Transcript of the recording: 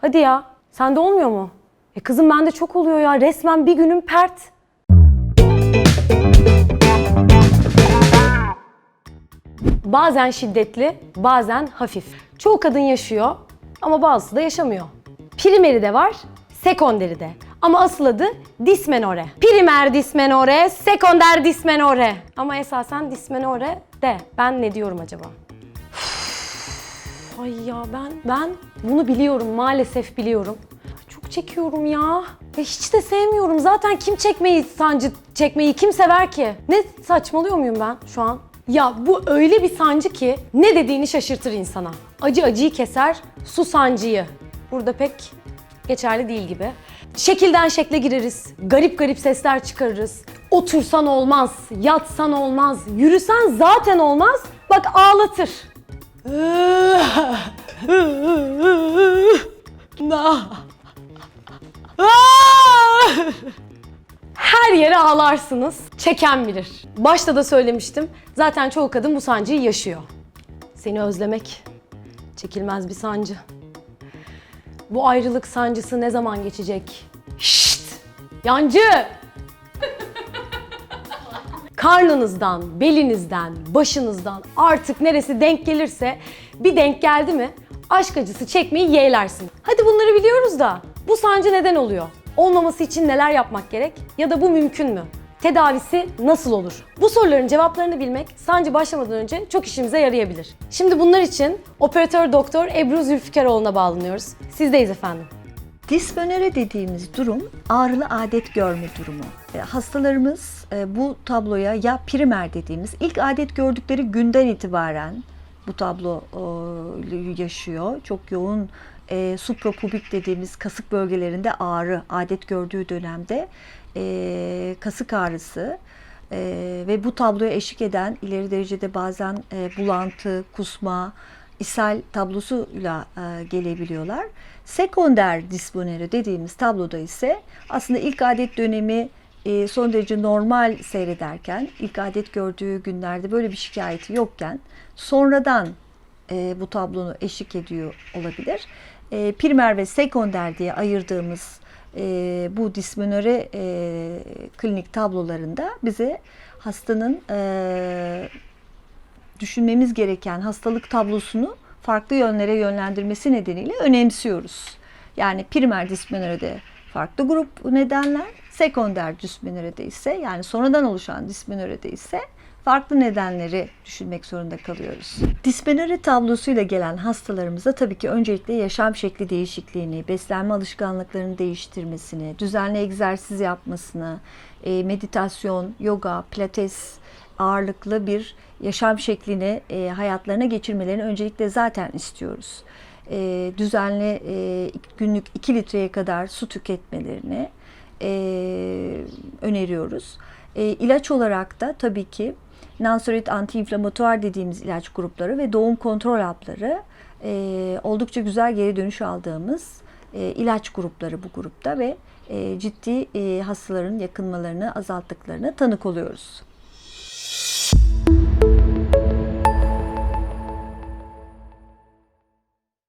Hadi ya. Sende olmuyor mu? E kızım bende çok oluyor ya. Resmen bir günüm pert. Bazen şiddetli, bazen hafif. Çoğu kadın yaşıyor ama bazısı da yaşamıyor. Primeri de var, sekonderi de. Ama asıl adı dismenore. Primer dismenore, sekonder dismenore. Ama esasen dismenore de. Ben ne diyorum acaba? Ay ya ben ben bunu biliyorum maalesef biliyorum. Çok çekiyorum ya. Ve hiç de sevmiyorum. Zaten kim çekmeyi sancı çekmeyi kim sever ki? Ne saçmalıyor muyum ben şu an? Ya bu öyle bir sancı ki ne dediğini şaşırtır insana. Acı acıyı keser, su sancıyı. Burada pek geçerli değil gibi. Şekilden şekle gireriz. Garip garip sesler çıkarırız. Otursan olmaz, yatsan olmaz, yürüsen zaten olmaz. Bak ağlatır. Her yere ağlarsınız. Çeken bilir. Başta da söylemiştim. Zaten çoğu kadın bu sancıyı yaşıyor. Seni özlemek çekilmez bir sancı. Bu ayrılık sancısı ne zaman geçecek? Şşt! Yancı! Karnınızdan, belinizden, başınızdan artık neresi denk gelirse bir denk geldi mi aşk acısı çekmeyi yeğlersin. Hadi bunları biliyoruz da bu sancı neden oluyor? Olmaması için neler yapmak gerek? Ya da bu mümkün mü? Tedavisi nasıl olur? Bu soruların cevaplarını bilmek sancı başlamadan önce çok işimize yarayabilir. Şimdi bunlar için operatör doktor Ebru Zülfikaroğlu'na bağlanıyoruz. Sizdeyiz efendim. Dismenöre dediğimiz durum ağrılı adet görme durumu. E, Hastalarımız e, bu tabloya ya primer dediğimiz ilk adet gördükleri günden itibaren bu tablo yaşıyor. Çok yoğun e, supropubik dediğimiz kasık bölgelerinde ağrı adet gördüğü dönemde kasık ağrısı ve bu tabloya eşlik eden ileri derecede bazen bulantı, kusma, ishal tablosuyla e, gelebiliyorlar. Sekonder disponere dediğimiz tabloda ise aslında ilk adet dönemi e, son derece normal seyrederken, ilk adet gördüğü günlerde böyle bir şikayeti yokken sonradan e, bu tablonu eşlik ediyor olabilir. E, primer ve sekonder diye ayırdığımız e, bu dismenöre e, klinik tablolarında bize hastanın e, düşünmemiz gereken hastalık tablosunu farklı yönlere yönlendirmesi nedeniyle önemsiyoruz. Yani primer dismenörede farklı grup nedenler, sekonder dismenörede ise yani sonradan oluşan dismenörede ise farklı nedenleri düşünmek zorunda kalıyoruz. Dismenöre tablosuyla gelen hastalarımıza tabii ki öncelikle yaşam şekli değişikliğini, beslenme alışkanlıklarını değiştirmesini, düzenli egzersiz yapmasını, e, meditasyon, yoga, pilates, ağırlıklı bir yaşam şeklini e, hayatlarına geçirmelerini öncelikle zaten istiyoruz. E, düzenli e, günlük 2 litreye kadar su tüketmelerini e, öneriyoruz. E, ilaç olarak da tabii ki nonsteroid antiinflamatuar dediğimiz ilaç grupları ve doğum kontrol hapları e, oldukça güzel geri dönüş aldığımız e, ilaç grupları bu grupta ve e, ciddi e, hastaların yakınmalarını azalttıklarına tanık oluyoruz.